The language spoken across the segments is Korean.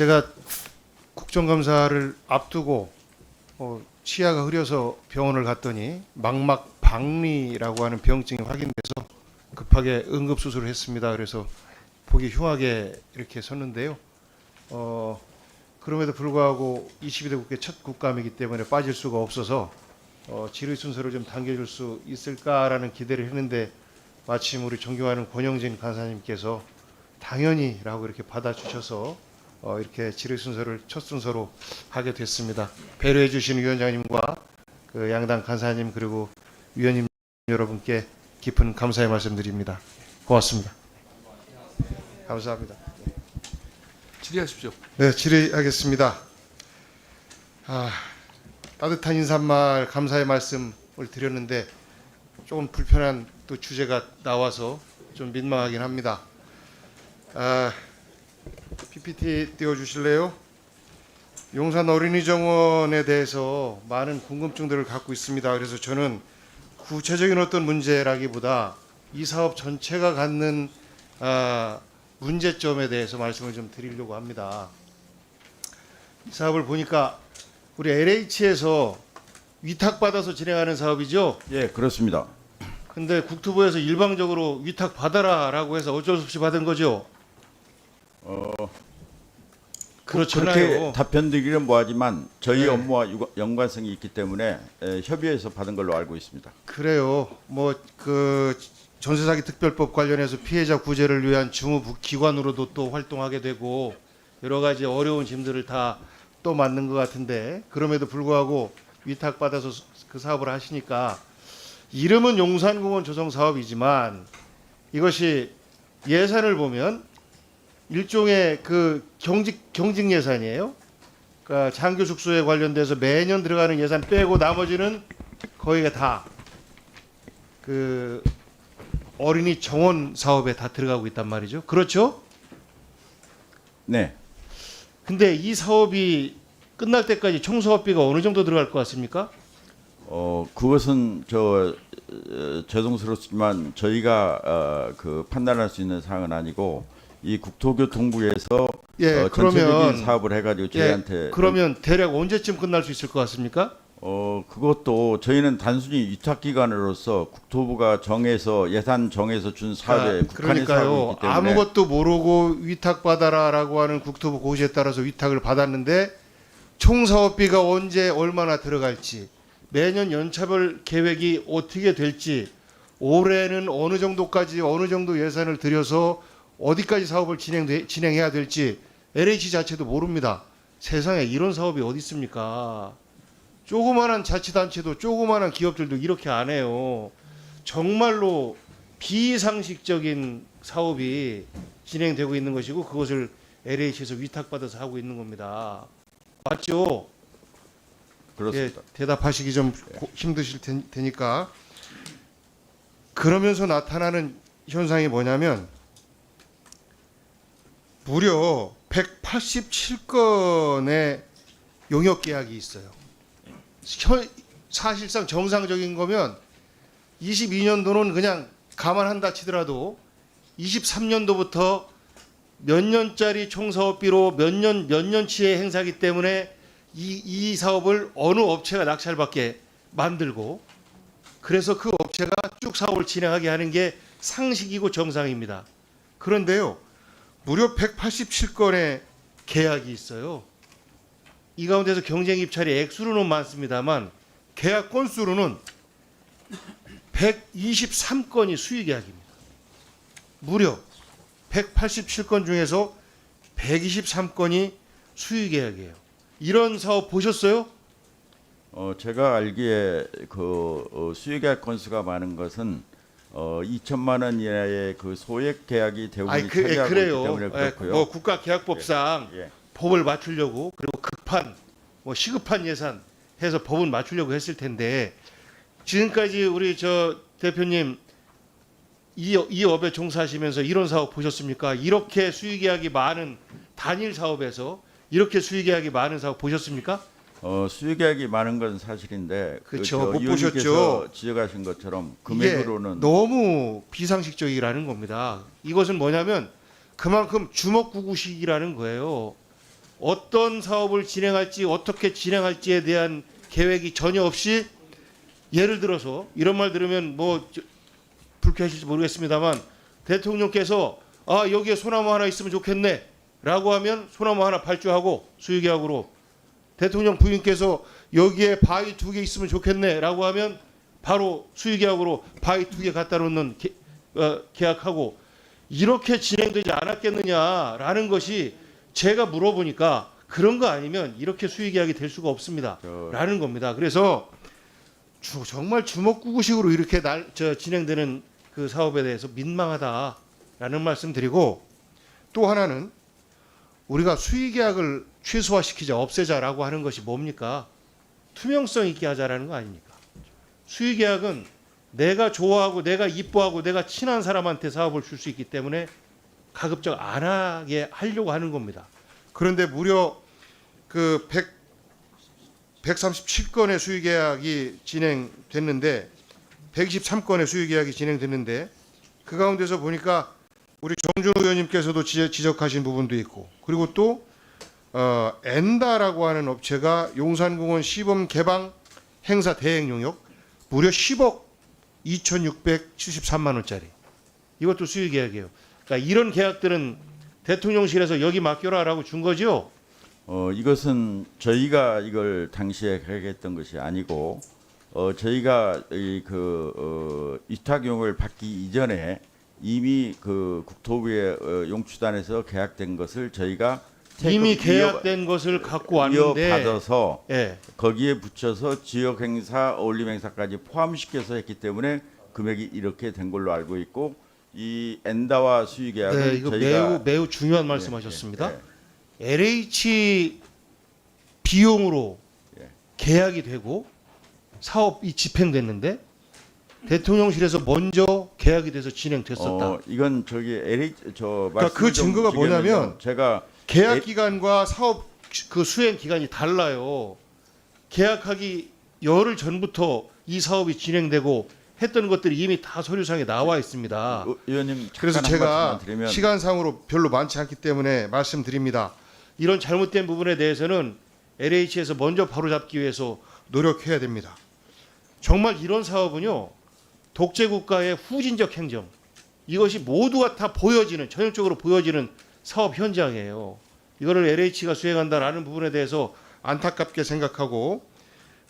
제가 국정감사를 앞두고 어, 치아가 흐려서 병원을 갔더니 망막 박리라고 하는 병증이 확인돼서 급하게 응급 수술을 했습니다. 그래서 보기 흉하게 이렇게 섰는데요. 어, 그럼에도 불구하고 22대 국회 첫 국감이기 때문에 빠질 수가 없어서 어, 질의 순서를 좀 당겨줄 수 있을까라는 기대를 했는데 마침 우리 존경하는 권영진 간사님께서 당연히라고 이렇게 받아주셔서 어, 이렇게 질의 순서를 첫 순서로 하게 됐습니다. 배려해 주신 위원장님과 그 양당 간사님 그리고 위원님 여러분께 깊은 감사의 말씀드립니다. 고맙습니다. 감사합니다. 질의하십시오. 네, 질의하겠습니다. 아, 따뜻한 인사말 감사의 말씀을 드렸는데 조금 불편한 또 주제가 나와서 좀 민망하긴 합니다. 아, PPT 띄워주실래요? 용산 어린이 정원에 대해서 많은 궁금증들을 갖고 있습니다. 그래서 저는 구체적인 어떤 문제라기보다 이 사업 전체가 갖는 아, 문제점에 대해서 말씀을 좀 드리려고 합니다. 이 사업을 보니까 우리 LH에서 위탁받아서 진행하는 사업이죠. 예, 그렇습니다. 근데 국토부에서 일방적으로 위탁 받아라라고 해서 어쩔 수 없이 받은 거죠. 어, 그렇잖아요. 그렇게 답변드리기는 뭐하지만 저희 네. 업무와 연관성이 있기 때문에 에, 협의해서 받은 걸로 알고 있습니다. 그래요. 뭐 그 전세사기 특별법 관련해서 피해자 구제를 위한 주무 기관으로도 또 활동하게 되고 여러 가지 어려운 짐들을 다 또 맞는 것 같은데 그럼에도 불구하고 위탁받아서 그 사업을 하시니까 이름은 용산공원 조성 사업이지만 이것이 예산을 보면 일종의 그 경직 경직 예산이에요. 그러니까 장교 숙소에 관련돼서 매년 들어가는 예산 빼고 나머지는 거의가 다 그 어린이 정원 사업에 다 들어가고 있단 말이죠. 그렇죠? 네, 근데 이 사업이 끝날 때까지 총 사업비가 어느 정도 들어갈 것 같습니까? 어, 그것은 저 어, 죄송스럽지만 저희가 어, 그 판단할 수 있는 사항은 아니고 이 국토교통부에서 예, 어, 그러면 전체적인 사업을 해가지고 예, 저희한테 그러면 대략 언제쯤 끝날 수 있을 것 같습니까? 어 그것도 저희는 단순히 위탁 기관으로서 국토부가 정해서 예산 정해서 준 사업에 아, 그러니까요. 때문에 아무것도 모르고 위탁 받아라라고 하는 국토부 고시에 따라서 위탁을 받았는데 총 사업비가 언제 얼마나 들어갈지 매년 연차별 계획이 어떻게 될지 올해는 어느 정도까지 어느 정도 예산을 들여서 어디까지 사업을 진행 진행해야 될지 LH 자체도 모릅니다. 세상에 이런 사업이 어디 있습니까? 조그마한 자치단체도 조그마한 기업들도 이렇게 안 해요. 정말로 비상식적인 사업이 진행되고 있는 것이고 그것을 LH에서 위탁받아서 하고 있는 겁니다. 맞죠? 그렇습니다. 예, 대답하시기 좀 고- 힘드실 테, 테니까 그러면서 나타나는 현상이 뭐냐면 무려 187건의 용역 계약이 있어요. 현- 사실상 정상적인 거면 22년도는 그냥 감안한다 치더라도 23년도부터 몇 년짜리 총사업비로 몇 년 몇 년치의 행사기 때문에 이, 이 사업을 어느 업체가 낙찰받게 만들고 그래서 그 업체가 쭉 사업을 진행하게 하는 게 상식이고 정상입니다. 그런데요, 무려 187건의 계약이 있어요. 이 가운데서 경쟁 입찰이 액수로는 많습니다만 계약 건수로는 123건이 수의 계약입니다. 무려 187건 중에서 123건이 수의 계약이에요. 이런 사업 보셨어요? 어, 제가 알기에 그 어, 수익 계약 건수가 많은 것은 어, 2천만 원 이하의 그 소액 계약이 대부분 아니 그, 예, 차지하고 그래요. 있기 때문에 예, 그렇고요. 뭐 국가 계약법상 예. 법을 맞추려고 그리고 급한 뭐 시급한 예산 해서 법은 맞추려고 했을 텐데 지금까지 우리 저 대표님 이, 이 업에 종사하시면서 이런 사업 보셨습니까? 이렇게 수익 계약이 많은 단일 사업에서 이렇게 수익 계약이 많은 사업 보셨습니까? 어, 수익계약이 많은 건 사실인데 그저못 보셨죠? 지적하신 것처럼 금액으로는 너무 비상식적이라는 겁니다. 이것은 뭐냐면 그만큼 주먹구구식이라는 거예요. 어떤 사업을 진행할지 어떻게 진행할지에 대한 계획이 전혀 없이 예를 들어서 이런 말 들으면 뭐 저- 불쾌하실지 모르겠습니다만 대통령께서 아 여기에 소나무 하나 있으면 좋겠네라고 하면 소나무 하나 발주하고 수의계약으로 대통령 부인께서 여기에 바위 두 개 있으면 좋겠네라고 하면 바로 수의계약으로 바위 두 개 갖다 놓는 계, 어, 계약하고 이렇게 진행되지 않았겠느냐라는 것이 제가 물어보니까 그런 거 아니면 이렇게 수의계약이 될 수가 없습니다. 저- 라는 겁니다. 그래서 주, 정말 주먹구구식으로 이렇게 날, 저, 진행되는 그 사업에 대해서 민망하다라는 말씀 드리고 또 하나는 우리가 수의계약을 최소화시키자 없애자라고 하는 것이 뭡니까? 투명성 있게 하자라는 거 아닙니까? 수의계약은 내가 좋아하고 내가 이뻐하고 내가 친한 사람한테 사업을 줄 수 있기 때문에 가급적 안 하게 하려고 하는 겁니다. 그런데 무려 그 100, 137건의 수의 계약이 진행됐는데 123건의 수의 계약이 진행됐는데 그 가운데서 보니까 우리 정준호 의원님께서도 지적- 지적하신 부분도 있고 그리고 또 어, 엔다라고 하는 업체가 용산공원 시범 개방 행사 대행 용역 무려 10억 2,673만 원짜리 이것도 수의 계약이에요. 그러니까 이런 계약들은 대통령실에서 여기 맡겨라라고 준 거죠. 어, 이것은 저희가 이걸 당시에 계획했던 것이 아니고 어, 저희가 이그 어, 위탁용을 받기 이전에 이미 그 국토부의 어, 용추단에서 계약된 것을 저희가 이미 계약된 것을 갖고 왔는데 이어받아서 예. 거기에 붙여서 지역 행사, 어울림 행사까지 포함시켜서 했기 때문에 금액이 이렇게 된 걸로 알고 있고 이 엔다와 수의 계약은 네, 이거 저희가 매우 매우 중요한 예, 말씀하셨습니다. 예, LH 비용으로 예. 계약이 되고 사업이 집행됐는데 대통령실에서 먼저 계약이 돼서 진행됐었다. 어, 이건 저기 LH 저 그러니까 그좀 증거가. 뭐냐면 제가 계약 에- 기간과 사업 그 수행 기간이 달라요. 계약하기 열흘 전부터 이 사업이 진행되고 했던 것들이 이미 다 서류상에 나와 있습니다. 의- 의원님 그래서 한 제가 시간상으로 별로 많지 않기 때문에 말씀드립니다. 이런 잘못된 부분에 대해서는 LH에서 먼저 바로잡기 위해서 노력해야 됩니다. 정말 이런 사업은요 독재 국가의 후진적 행정 이것이 모두가 다 보여지는 전형적으로 보여지는 사업 현장이에요. 이거를 LH가 수행한다라는 부분에 대해서 안타깝게 생각하고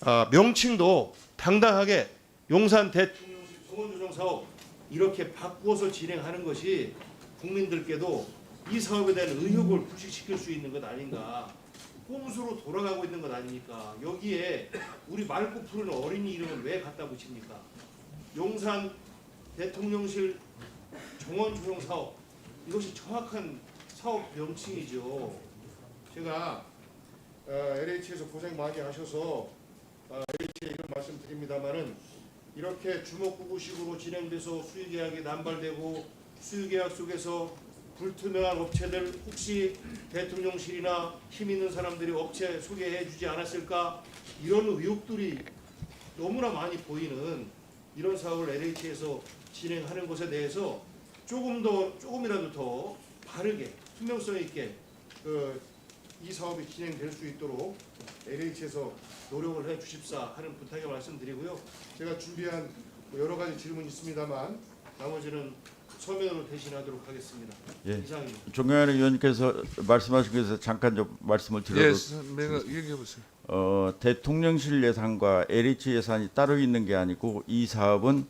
아, 명칭도 당당하게 용산 대통령실 정원조정 사업 이렇게 바꾸어서 진행하는 것이 국민들께도 이 사업에 대한 의욕을 불식시킬 수 있는 것 아닌가. 꼼수로 돌아가고 있는 것 아닙니까? 여기에 우리 맑고 푸른 어린이 이름을 왜 갖다 붙입니까? 용산 대통령실 정원 조성 사업 이것이 정확한 사업 명칭이죠. 제가 어, LH에서 고생 많이 하셔서 어, LH에 이런 말씀 드립니다만은 이렇게 주먹구구식으로 진행돼서 수의계약이 남발되고 수의계약 속에서 불투명한 업체들 혹시 대통령실이나 힘 있는 사람들이 업체 소개해 주지 않았을까 이런 의혹들이 너무나 많이 보이는 이런 사업을 LH에서 진행하는 것에 대해서 조금 더 조금이라도 더 바르게 투명성 있게 그 이 사업이 진행될 수 있도록 LH에서 노력을 해 주십사 하는 부탁의 말씀드리고요. 제가 준비한 뭐 여러 가지 질문 있습니다만 나머지는 서면으로 대신하도록 하겠습니다. 예. 이상입니다. 종영환 의원님께서 말씀하신 것에서 잠깐 좀 말씀을 예, 드려도 내가 얘기해 보세요. 어, 대통령실 예산과 LH 예산이 따로 있는 게 아니고 이 사업은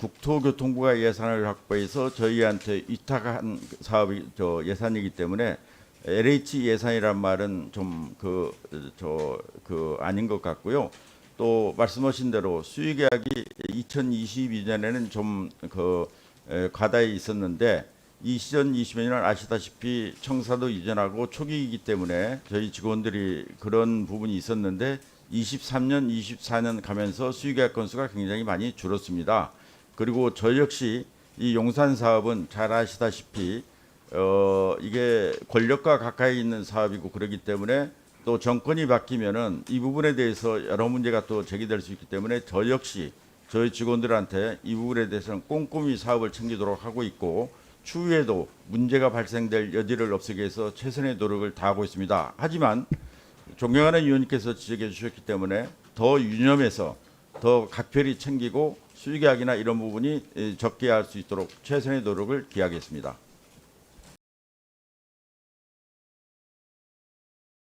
국토교통부가 예산을 확보해서 저희한테 위탁한 사업이 저 예산이기 때문에 LH 예산이란 말은 좀 그저그 아닌 것 같고요. 또 말씀하신 대로 수의계약이 2022년에는 좀그 과다에 있었는데 2020년은 아시다시피 청사도 이전하고 초기이기 때문에 저희 직원들이 그런 부분이 있었는데 23년, 24년 가면서 수의계약 건수가 굉장히 많이 줄었습니다. 그리고 저 역시 이 용산 사업은 잘 아시다시피 어 이게 권력과 가까이 있는 사업이고 그러기 때문에 또 정권이 바뀌면은 이 부분에 대해서 여러 문제가 또 제기될 수 있기 때문에 저 역시 저희 직원들한테 이 부분에 대해서는 꼼꼼히 사업을 챙기도록 하고 있고 추후에도 문제가 발생될 여지를 없애기 위해서 최선의 노력을 다하고 있습니다. 하지만 존경하는 위원님께서 지적해 주셨기 때문에 더 유념해서 더 각별히 챙기고 수의계약이나 이런 부분이 적게 할 수 있도록 최선의 노력을 기하겠습니다.